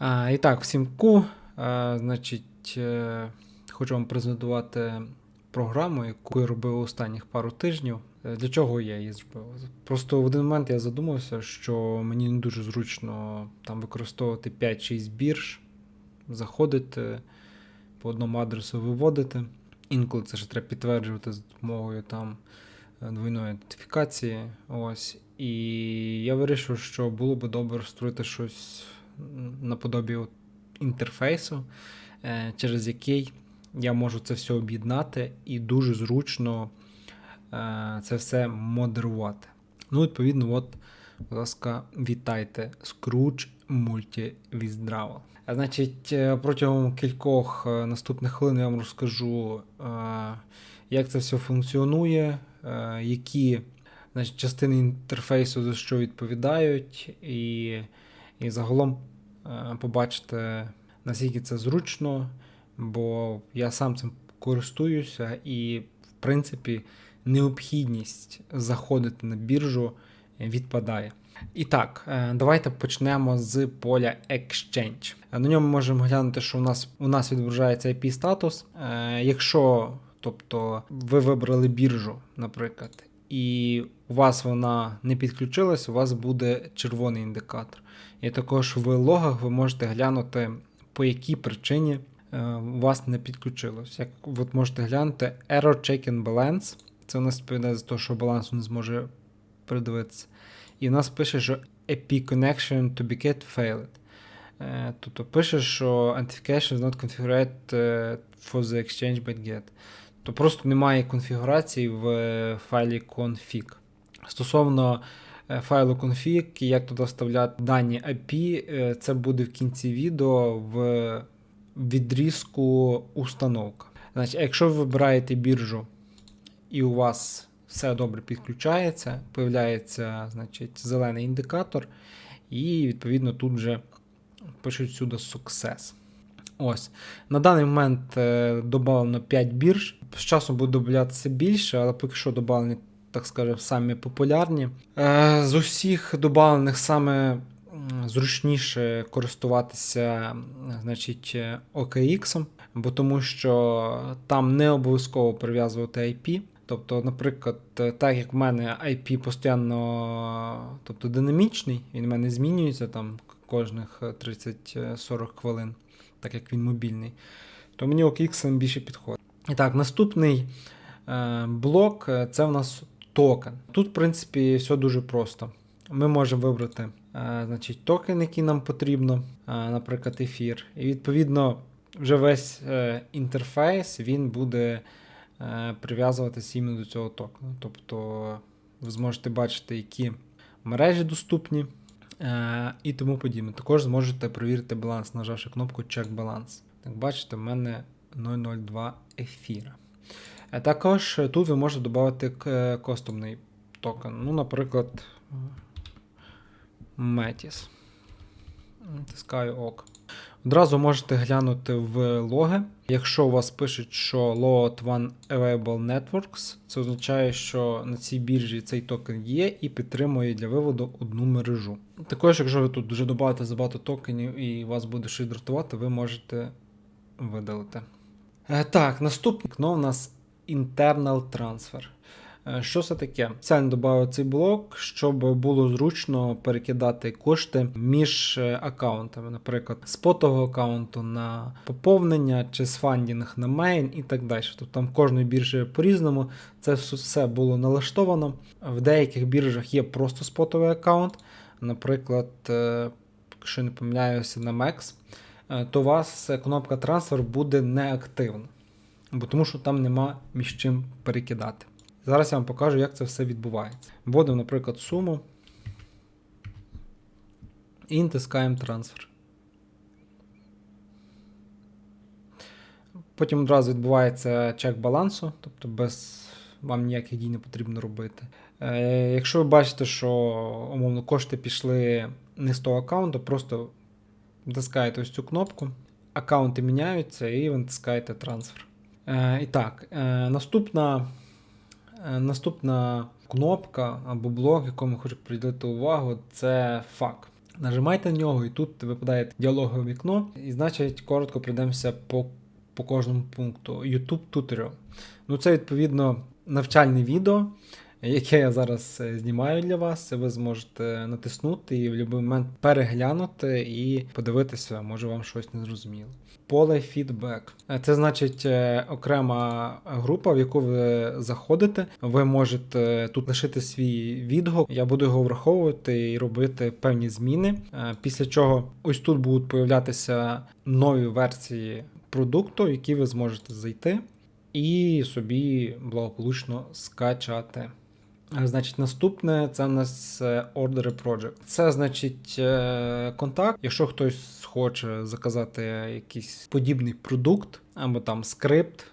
А, і так, всім ку. А, значить, е, хочу вам презентувати програму, яку я робив останніх пару тижнів. Е, Для чого я її зробив? Просто в один момент я задумався, що мені не дуже зручно там використовувати 5-6 бірж, заходити по одному адресу виводити. Інколи це ще треба підтверджувати з допомогою там е, двойної ідентифікації. Ось. І я вирішив, що було би добре створити щось наподобі от інтерфейсу, е, через який я можу це все об'єднати і дуже зручно е, це все модерувати. Ну, відповідно, от, будь ласка, вітайте Scrooge Multi Withdrawal. Значить, е, протягом кількох е, наступних хвилин я вам розкажу, е, як це все функціонує, е, які значить, частини інтерфейсу за що відповідають, і, і загалом е, побачите, наскільки це зручно, бо я сам цим користуюся, і, в принципі, необхідність заходити на біржу відпадає. І так, е, давайте почнемо з поля Exchange. На ньому можемо глянути, що у нас у нас відображається IP статус. Е, Якщо тобто, ви вибрали біржу, наприклад, і у вас вона не підключилась, у вас буде червоний індикатор. І також в логах ви можете глянути, по якій причині е, у вас не підключилось. Як от можете глянути Error Checking Balance. Це у нас відповідає за те, що балансу не зможе придивитися. І в нас пише, що AP connection to Biget failed. Е, Тобто пише, що Authentication is not configured е, for the exchange by. То просто немає конфігурації в файлі config. Стосовно е, файлу config, як туди вставляти дані IP, е, це буде в кінці відео в відрізку установка. Значить, якщо ви вибираєте біржу і у вас все добре підключається, появляється значить, зелений індикатор, і відповідно тут вже пишуть сюди success. Ось. На даний момент е, додано 5 бірж. З часом буде додатися більше, але поки що додавлені, так скажемо, самі популярні. Е, з усіх доданих саме зручніше користуватися значить, е, OKX, бо тому що там не обов'язково прив'язувати IP. Тобто, наприклад, е, так як в мене IP постійно тобто, динамічний, він в мене змінюється там кожних е, 30-40 хвилин, так як він мобільний, то мені OKX більше підходить. І так, наступний блок це в нас токен. Тут, в принципі, все дуже просто. Ми можемо вибрати е, значить, токен, який нам потрібно, е, наприклад, ефір. І відповідно вже весь е, інтерфейс він буде прив'язуватися іменно до цього токену. Тобто ви зможете бачити, які мережі доступні і тому подібне. Також зможете перевірити баланс, нажавши кнопку Check Balance. Так, бачите, в мене 002 ефіра. Також тут ви можете додати к- е, кастомний токен. Ну, наприклад, Metis. Тискаю ок. Одразу можете глянути в логи. Якщо у вас пишуть, що Load One Available Networks, це означає, що на цій біржі цей токен є і підтримує для виводу одну мережу. Також, якщо ви тут дуже добавите забагато токенів і вас буде щось дратувати, ви можете видалити. Е, Так, наступне вікно у нас Internal Transfer. Е, Що це таке? Спеціально додав цей блок, щоб було зручно перекидати кошти між е, аккаунтами, наприклад, з потового аккаунту на поповнення чи з фандінг на мейн і так далі. Тобто там кожної біржі по-різному це все- було налаштовано. В деяких біржах є просто спотовий аккаунт, наприклад, е, якщо не помиляюся на MEX, то у вас кнопка трансфер буде неактивна, бо тому що там нема між чим перекидати. Зараз я вам покажу, як це все відбувається. Вводимо, наприклад, суму і натискаємо трансфер. Потім одразу відбувається чек балансу, тобто без вам ніяких дій не потрібно робити. Е, якщо ви бачите, що умовно кошти пішли не з того аккаунту, просто натискаєте ось цю кнопку, аккаунти міняються і ви натискаєте трансфер. Е, і так, е, наступна, е, наступна кнопка або блок, якому хочу приділити увагу, це фак. Нажимайте на нього, і тут випадає діалогове вікно, і значить коротко пройдемося по, по кожному пункту. YouTube Tutorial. Ну, це відповідно навчальне відео, яке я зараз е, знімаю для вас. Ви зможете натиснути і в будь-який момент переглянути і подивитися, може вам щось не зрозуміло. Поле фідбек. Е, Це значить е, окрема група, в яку ви заходите. Ви можете тут лишити свій відгук. Я буду його враховувати і робити певні зміни. Після чого ось тут будуть появлятися нові версії продукту, які ви зможете зайти і собі благополучно скачати. Е, Значить, наступне це у нас е, Order Project. Це значить е, контакт. Якщо хтось хоче заказати якийсь подібний продукт або там скрипт,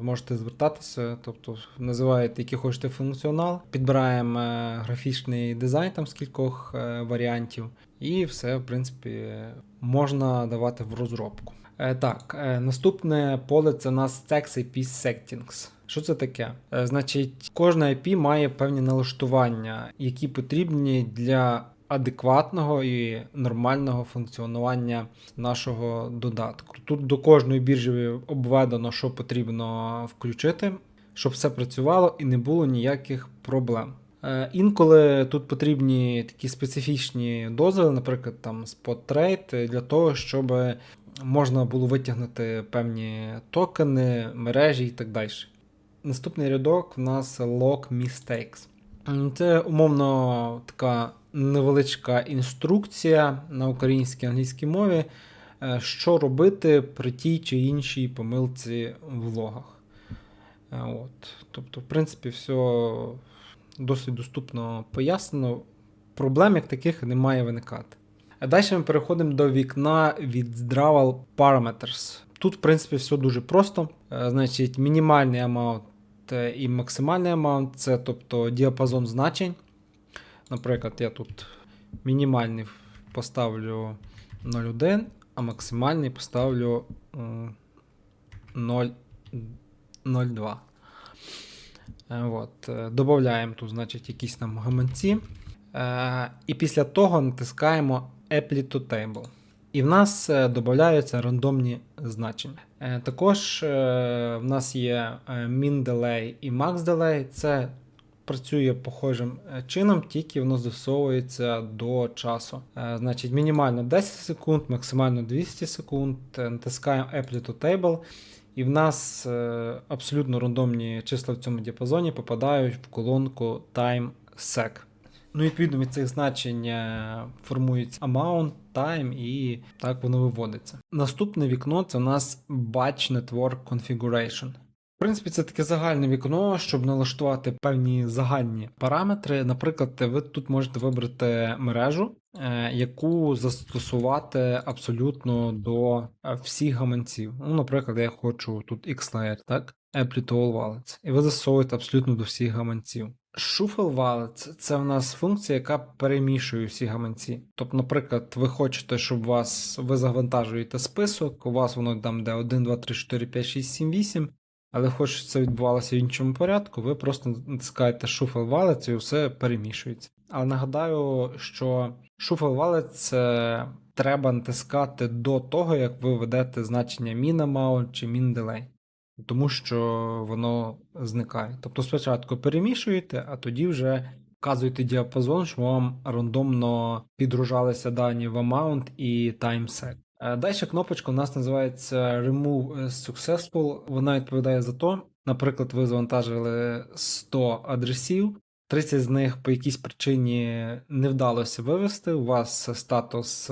можете звертатися, тобто називаєте, який хочете функціонал, підбираємо графічний дизайн там з кількох варіантів, і все, в принципі, можна давати в розробку. Так, наступне поле це у нас Text IP Settings. Що це таке? Е, Значить, кожна IP має певні налаштування, які потрібні для адекватного і нормального функціонування нашого додатку. Тут до кожної біржі обведено, що потрібно включити, щоб все працювало і не було ніяких проблем. Е, Інколи тут потрібні такі специфічні дозволи, наприклад, там Spot Trade, для того, щоб можна було витягнути певні токени, мережі і так далі. Наступний рядок в нас Log Mistakes. Це умовно така невеличка інструкція на українській англійській мові, е, що робити при тій чи іншій помилці в логах. Е, От. Тобто, в принципі, все досить доступно пояснено. Проблем як таких не має виникати. А далі ми переходимо до вікна Withdrawal Parameters. Тут, в принципі, все дуже просто. Е, Значить, мінімальний е, і максимальний амаунт це тобто діапазон значень. Наприклад, я тут мінімальний поставлю 0,1, а максимальний поставлю м, 0, 0,2. Е, От. е, Додаємо тут, значить, якісь там гаманці. Е, І після того натискаємо Apply to Table. І в нас е, додаються рандомні значення. Е, Також е, в нас є е, min delay і max delay. Це працює похожим е, чином, тільки воно застосовується до часу. Е, Значить, мінімально 10 секунд, максимально 200 секунд. Е, Натискаємо Apply to Table. І в нас е, абсолютно рандомні числа в цьому діапазоні попадають в колонку TimeSec. Ну, відповідно, від цих значень е, формується amount, time і так воно виводиться. Наступне вікно це у нас Batch Network Configuration. В принципі, це таке загальне вікно, щоб налаштувати певні загальні параметри. Наприклад, ви тут можете вибрати мережу, е, яку застосувати абсолютно до е, всіх гаманців. Ну, наприклад, я хочу тут Xlayer, так? Apply to All Wallets. І ви застосовуєте абсолютно до всіх гаманців. Shuffle це в нас функція, яка перемішує всі гаманці. Тобто, наприклад, ви хочете, щоб вас ви завантажуєте список, у вас воно там де 1, 2, 3, 4, 5, 6, 7, 8, але хочете, це відбувалося в іншому порядку, ви просто натискаєте Shuffle Wallets і все перемішується. Але нагадаю, що Shuffle Wallet це треба натискати до того, як ви ведете значення min amount чи min delay. Тому що воно зникає. Тобто спочатку перемішуєте, а тоді вже вказуєте діапазон, що вам рандомно підгружалися дані в amount і timesec. Далі кнопочка у нас називається Remove Successful. Вона відповідає за то. Наприклад, ви завантажили 100 адресів, 30 з них по якійсь причині не вдалося вивести. У вас статус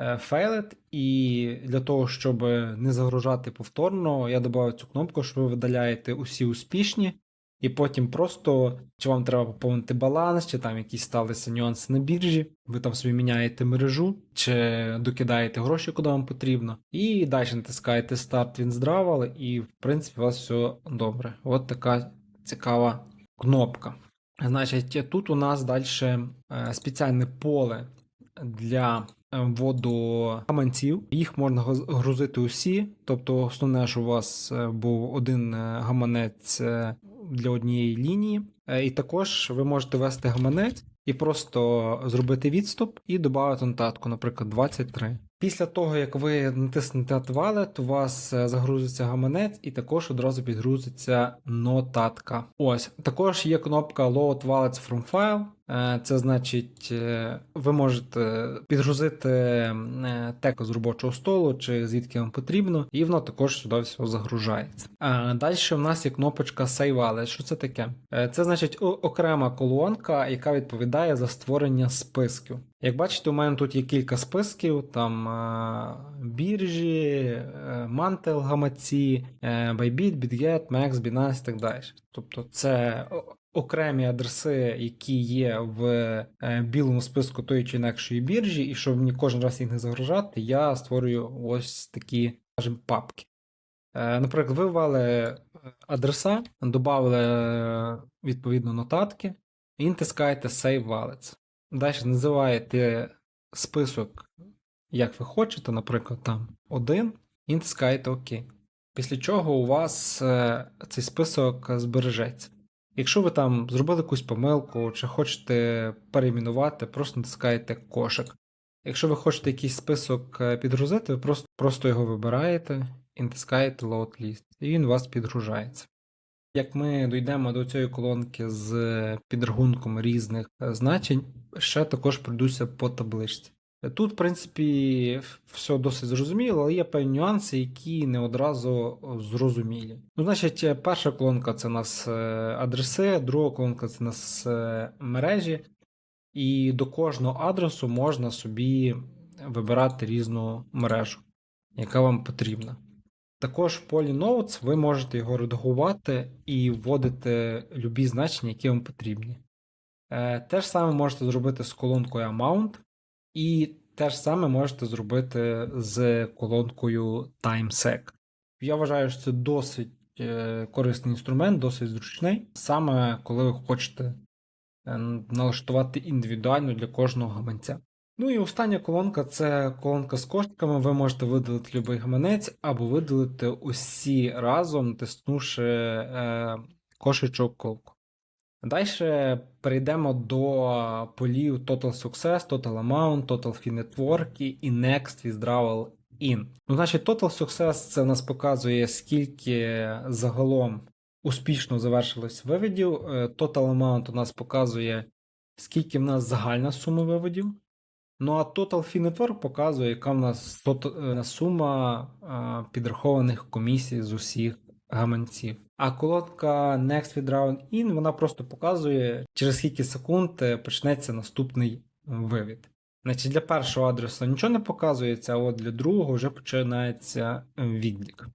е, е, і для того, щоб не загружати повторно, я додав цю кнопку, що ви видаляєте усі успішні, і потім просто, чи вам треба поповнити баланс, чи там якісь сталися нюанси на біржі, ви там собі міняєте мережу, чи докидаєте гроші, куди вам потрібно, і далі натискаєте старт він здравали, і в принципі у вас все добре. От така цікава кнопка. Значить, тут у нас далі спеціальне поле для е, вводу гаманців. Їх можна грузити усі. Тобто, основне, що у вас е, був один е, гаманець для однієї лінії. І також ви можете ввести гаманець і просто зробити відступ і додати нотатку, наприклад, 23. Після того, як ви натиснете Wallet, у вас загрузиться гаманець і також одразу підгрузиться нотатка. Ось, також є кнопка Load Wallets from File. Е, Це значить, е, ви можете підгрузити е, текст з робочого столу чи звідки вам потрібно, і воно також сюди все загружається. Далі в нас є кнопочка Save Wallet. Що це таке? Це значить окрема колонка, яка відповідає за створення списків. Як бачите, у мене тут є кілька списків: там біржі, гаманці, е, Bybit, BitGet, Max, Binance і так далі. Тобто це окремі адреси, які є в е, білому списку тої чи інакшої біржі, і щоб мені кожен раз їх не загружати, я створюю ось такі, скажімо, папки. Е, Наприклад, ви ввели е, адреса, додали відповідно нотатки і натискаєте Save Wallets. Далі називаєте список, як ви хочете, наприклад, там один, і натискаєте ОК. Після чого у вас цей список збережеться. Якщо ви там зробили якусь помилку чи хочете перейменувати, просто натискаєте кошик. Якщо ви хочете якийсь список е, підгрузити, ви просто, просто його вибираєте і натискаєте Load List, і він у вас підгружається. Як ми дійдемо до цієї колонки з підрахунком різних е, значень, ще також пройдуся по табличці. Тут, в принципі, все досить зрозуміло, але є певні нюанси, які не одразу зрозумілі. Ну, значить, е, перша колонка це у нас е, адреси, друга колонка це у нас е, мережі, і до кожного адресу можна собі вибирати різну мережу, яка вам потрібна. Також в полі Notes ви можете його редагувати і вводити любі значення, які вам потрібні. Е, Те ж саме можете зробити з колонкою Amount, і те ж саме можете зробити з колонкою TimeSec. Я вважаю, що це досить е, корисний інструмент, досить зручний, саме коли ви хочете е, налаштувати індивідуально для кожного гаманця. Ну і остання колонка це колонка з кошиками. Ви можете видалити будь-який гаманець або видалити усі разом, натиснувши е, кошечок колку. Далі перейдемо до полів Total Success, Total Amount, Total Fee і Next Withdrawal In. Ну, значить, Total Success це у нас показує, скільки загалом успішно завершилось виведів. Е, Total Amount у нас показує, скільки в нас загальна сума виведів. Ну а Total Fee показує, яка в нас е, сума підрахованих комісій з усіх гаманців. А колодка Next Withdrawn In вона просто показує, через скільки секунд е, почнеться наступний вивід. Значить, для першого адресу нічого не показується, а от для другого вже починається е, відлік.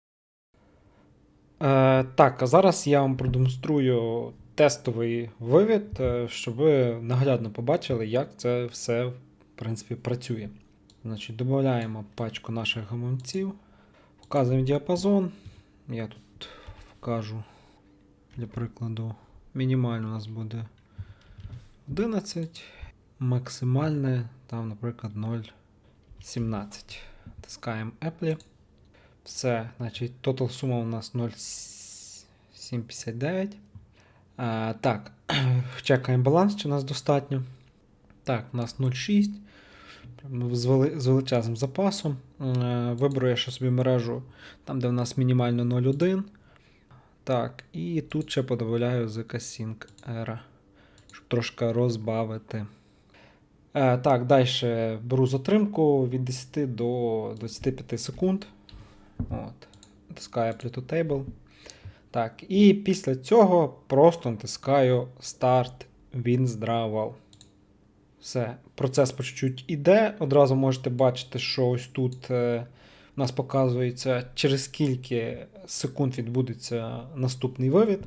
Е, так, а зараз я вам продемонструю тестовий вивід, е, щоб ви наглядно побачили, як це все в принципі працює. Значить, додаємо пачку наших гаманців, вказуємо діапазон. Я тут вкажу для прикладу. Мінімально у нас буде 11, максимальне, там, наприклад, 0,17. Тискаємо Apple. Все, значить, total сума у нас 0,759. А, так, чекаємо баланс, чи у нас достатньо. Так, у нас 0,6. З, вели, з величезним запасом. Е, Виберу я ще собі мережу там, де в нас мінімально 0,1. Так, і тут ще подобавляю з Sync Era, щоб трошки розбавити. Е, так, далі беру затримку від 10 до 25 секунд. От. Натискаю Apply to Table. Так, і після цього просто натискаю Start Withdrawal. Все, процес по чуть-чуть іде. Одразу можете бачити, що ось тут е, нас показується, через скільки секунд відбудеться наступний вивід.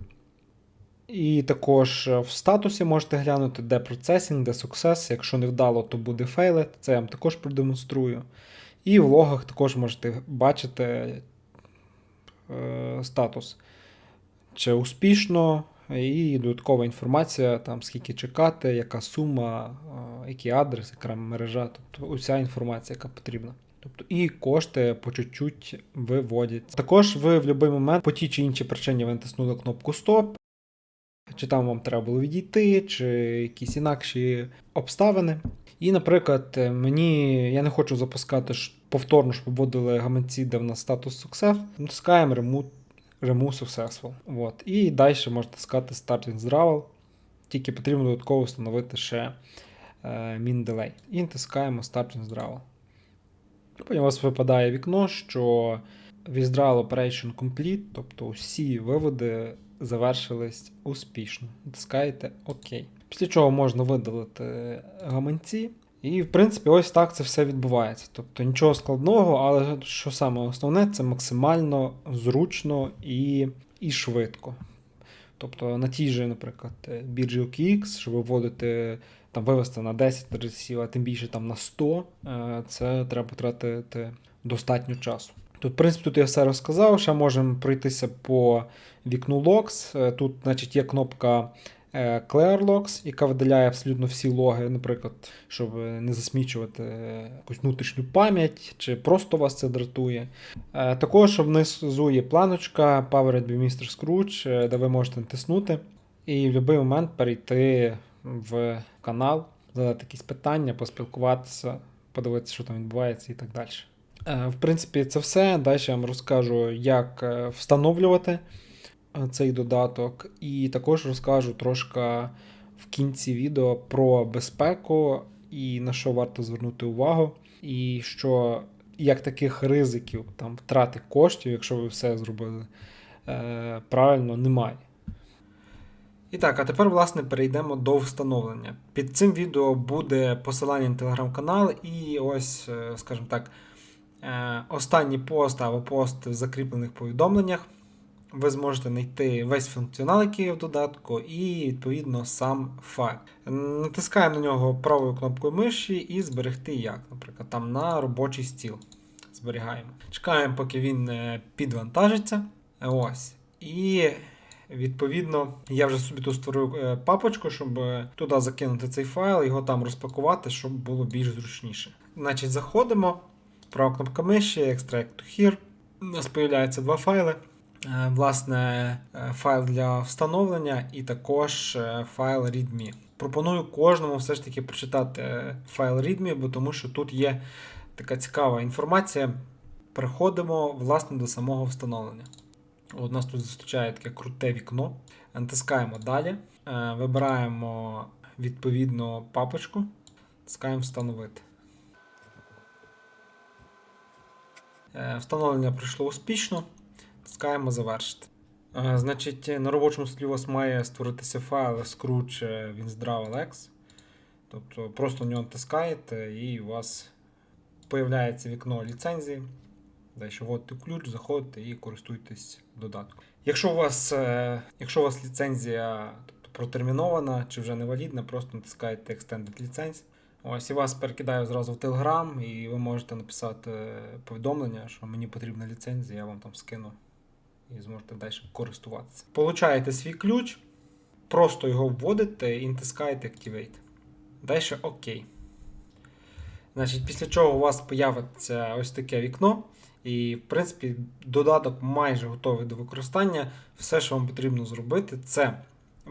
І також в статусі можете глянути, де процесінг, де success. Якщо не вдало, то буде фейлит. Це я вам також продемонструю. І в логах також можете бачити е, статус. Чи успішно, і додаткова інформація, там скільки чекати, яка сума, е, який адрес, яка мережа, тобто уся інформація, яка потрібна. Тобто і кошти по чуть-чуть виводять. Також ви в будь-який момент по тій чи іншій причині ви натиснули кнопку Стоп, чи там вам треба було відійти, чи якісь інакші обставини. І, наприклад, мені я не хочу запускати повторно, щоб вводили гаманці, де в нас статус success. Натискаємо remove, remove successful. От. І далі можна сказати start with Dravel. Тільки потрібно додатково встановити ще е, min delay. І натискаємо Start with Dravel. Потім у вас випадає вікно, що Withdrawal Operation Complete, тобто усі виводи завершились успішно. Натискаєте ОК. Після чого можна видалити гаманці. І, в принципі, ось так це все відбувається. Тобто нічого складного, але що саме основне, це максимально зручно і, і швидко. Тобто на тій же, наприклад, біржі OKX, щоб виводити, там, вивести на 10 адресів, а тим більше там на 100, е, це треба потратити достатньо часу. Тут, в принципі, тут я все розказав. Ще можемо пройтися по вікну Logs. Е, Тут, значить, є кнопка е, Clear Logs, яка видаляє абсолютно всі логи, наприклад, щоб не засмічувати якусь внутрішню пам'ять, чи просто вас це дратує. Також внизу є планочка Powered by Mr. Scrooge, де ви можете натиснути і в будь-який момент перейти в канал, задати якісь питання, поспілкуватися, подивитися, що там відбувається і так далі. Е, В принципі, це все. Далі я вам розкажу, як е, встановлювати е, цей додаток, і також розкажу трошки в кінці відео про безпеку і на що варто звернути увагу, і що як таких ризиків там втрати коштів, якщо ви все зробили правильно, немає. І так, а тепер, власне, перейдемо до встановлення. Під цим відео буде посилання на телеграм-канал, і ось, е, скажімо так, е, останній пост або пост в закріплених повідомленнях. Ви зможете знайти весь функціонал, який є в додатку, і відповідно сам файл. Натискаємо на нього правою кнопкою миші і зберегти як, наприклад, там на робочий стіл. Зберігаємо. Чекаємо, поки він е, підвантажиться. Ось. І відповідно я вже собі тут створив е, папочку, щоб е, туди закинути цей файл, його там розпакувати, щоб було більш зручніше. Значить, заходимо. Права кнопка миші, Extract to Here. У нас з'являються два файли. Е, Власне, файл для встановлення і також файл README. Пропоную кожному все ж таки прочитати файл README, бо тому що тут є така цікава інформація. Переходимо власне до самого встановлення. От нас тут зустрічає таке круте вікно. Натискаємо далі. Е, Вибираємо відповідну папочку. Натискаємо встановити. Е, Встановлення пройшло успішно. Натискаємо завершити. Е, Значить, на робочому столі у вас має створитися файл Scrooge WinZdraw Alex. Тобто просто на нього натискаєте і у вас появляється вікно ліцензії. Далі вводите ключ, заходите і користуйтесь додатком. Якщо у вас, е, якщо у вас ліцензія тобто, протермінована чи вже невалідна, просто натискаєте Extended License. Ось і вас перекидаю зразу в Telegram, і ви можете написати повідомлення, що мені потрібна ліцензія, я вам там скину і зможете далі користуватися. Получаєте свій ключ, просто його вводите і натискаєте Activate. Далі ОК. Значить, після чого у вас появиться ось таке вікно. І, в принципі, додаток майже готовий до використання. Все, що вам потрібно зробити, це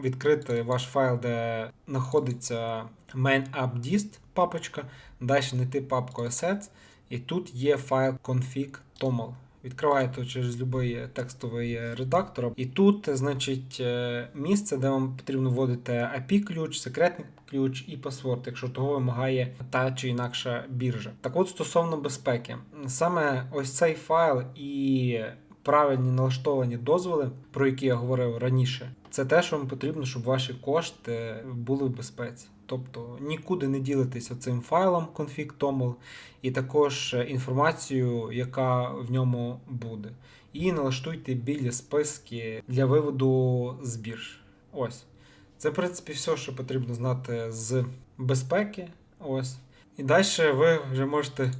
відкрити ваш файл, де знаходиться main app dist папочка, далі знайти папку assets, і тут є файл config toml. Відкриваєте через будь-який текстовий редактор. І тут, значить, е, місце, де вам потрібно вводити IP-ключ, секретний ключ і паспорт, якщо того вимагає та чи інакша біржа. Так от стосовно безпеки, саме ось цей файл і правильні налаштовані дозволи, про які я говорив раніше, це те, що вам потрібно, щоб ваші кошти були в безпеці. Тобто нікуди не ділитеся цим файлом config.toml і також інформацію, яка в ньому буде. І налаштуйте білі списки для виводу з бірж. Ось. Це, в принципі, все, що потрібно знати з безпеки. Ось. І далі ви вже можете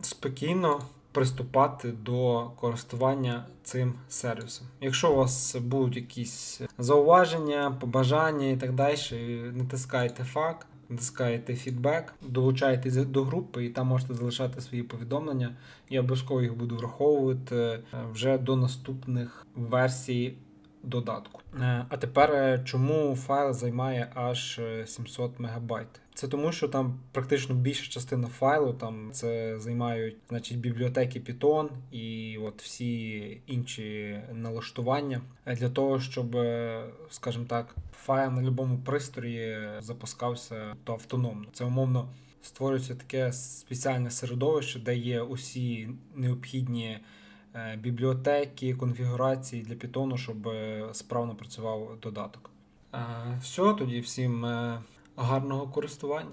спокійно приступати до користування цим сервісом. Якщо у вас будуть якісь зауваження, побажання і так далі, натискайте фак, натискаєте фідбек, долучайтесь до групи і там можете залишати свої повідомлення. Я обов'язково їх буду враховувати е, вже до наступних версій додатку. Е, А тепер е, чому файл займає аж е, 700 мегабайт? Це тому, що там практично більша частина файлу там це займають значить, бібліотеки Python і от всі інші налаштування Е, для того, щоб, е, скажімо так, файл на будь-якому пристрої запускався то автономно. Це умовно створюється таке спеціальне середовище, де є усі необхідні е, бібліотеки, конфігурації для Python, щоб е, справно працював додаток. Все, тоді всім е, гарного користування.